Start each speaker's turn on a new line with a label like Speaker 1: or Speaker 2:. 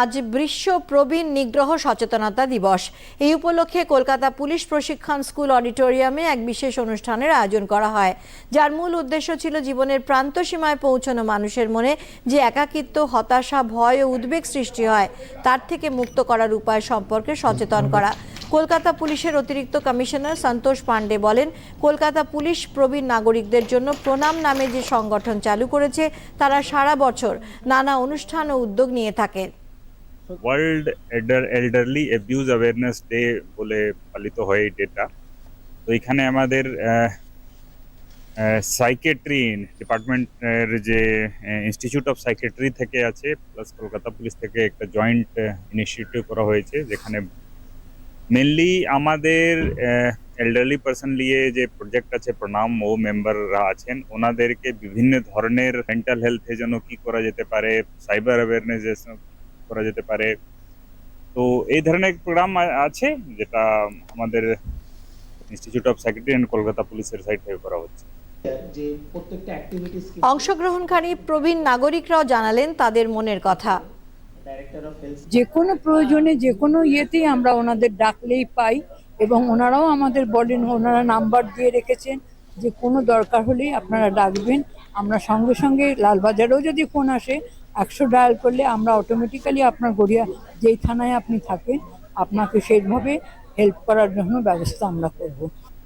Speaker 1: আজ বিশ্ব প্রবীণ নিগ্রহ সচেতনতা দিবস। এই উপলক্ষে কলকাতা পুলিশ প্রশিক্ষণ স্কুল অডিটোরিয়ামে এক বিশেষ অনুষ্ঠানের আয়োজন করা হয়। যার মূল উদ্দেশ্য ছিল জীবনের প্রান্ত সীমায় পৌঁছানো মানুষের মনে যে একাকিত্ব, হতাশা, ভয় ও উদ্বেগ সৃষ্টি হয়, তার থেকে মুক্ত করার উপায় সম্পর্কে সচেতন করা। কলকাতা পুলিশের অতিরিক্ত কমিশনার সন্তোষ পাণ্ডে বলেন, কলকাতা পুলিশ প্রবীণ নাগরিকদের জন্য প্রণাম নামে যে সংগঠন চালু করেছে, তারা সারা বছর নানা অনুষ্ঠান ও উদ্যোগ নিয়ে থাকে।
Speaker 2: World elderly abuse awareness day বলে পালিত হয় এই ডেটা তো এখানে আমাদের সাইকেট্রি ডিপার্টমেন্টের যে ইনস্টিটিউট অফ সাইকেট্রি থেকে আছে প্লাস কলকাতা পুলিশ থেকে একটা জয়েন্ট ইনিশিয়েটিভ করা হয়েছে, যেখানে মেনলি আমাদের এল্ডারলি পার্সন নিয়ে যে প্রজেক্ট আছে, প্রণাম ও মেম্বাররা আছেন, ওনাদেরকে বিভিন্ন ধরনের মেন্টাল হেলথের জন্য কি করা যেতে পারে সাইবার অ্যাওয়ারনেস করা যেতে পারে। তো এই ধরনের প্রোগ্রাম আছে যেটা আমাদের institute of secretary and Kolkata পুলিশের সাইড থেকে করা হচ্ছে।
Speaker 3: যে প্রত্যেকটা অ্যাক্টিভিটিস
Speaker 1: অংশগ্রহণকারী প্রবীণ নাগরিকরাও জানালেন তাদের মনের কথা।
Speaker 4: যে কোনো প্রয়োজনে যে কোনো ইয়েতেই আমরা ওনাদের ডাকলেই পাই এবং ওনারাও আমাদের বলেন ওনারা নাম্বার দিয়ে রেখেছেন যে কোনো দরকার হলেই আপনারা ডাকবেন। আমরা সঙ্গে সঙ্গে লালবাজারেও যদি ফোন আসে একশো ডায়াল করলে আমরা অটোমেটিক্যালি আপনার গড়িয়া যেই থানায় আপনি থাকেন, আপনাকে সেইভাবে হেল্প করার জন্য ব্যবস্থা আমরা করব।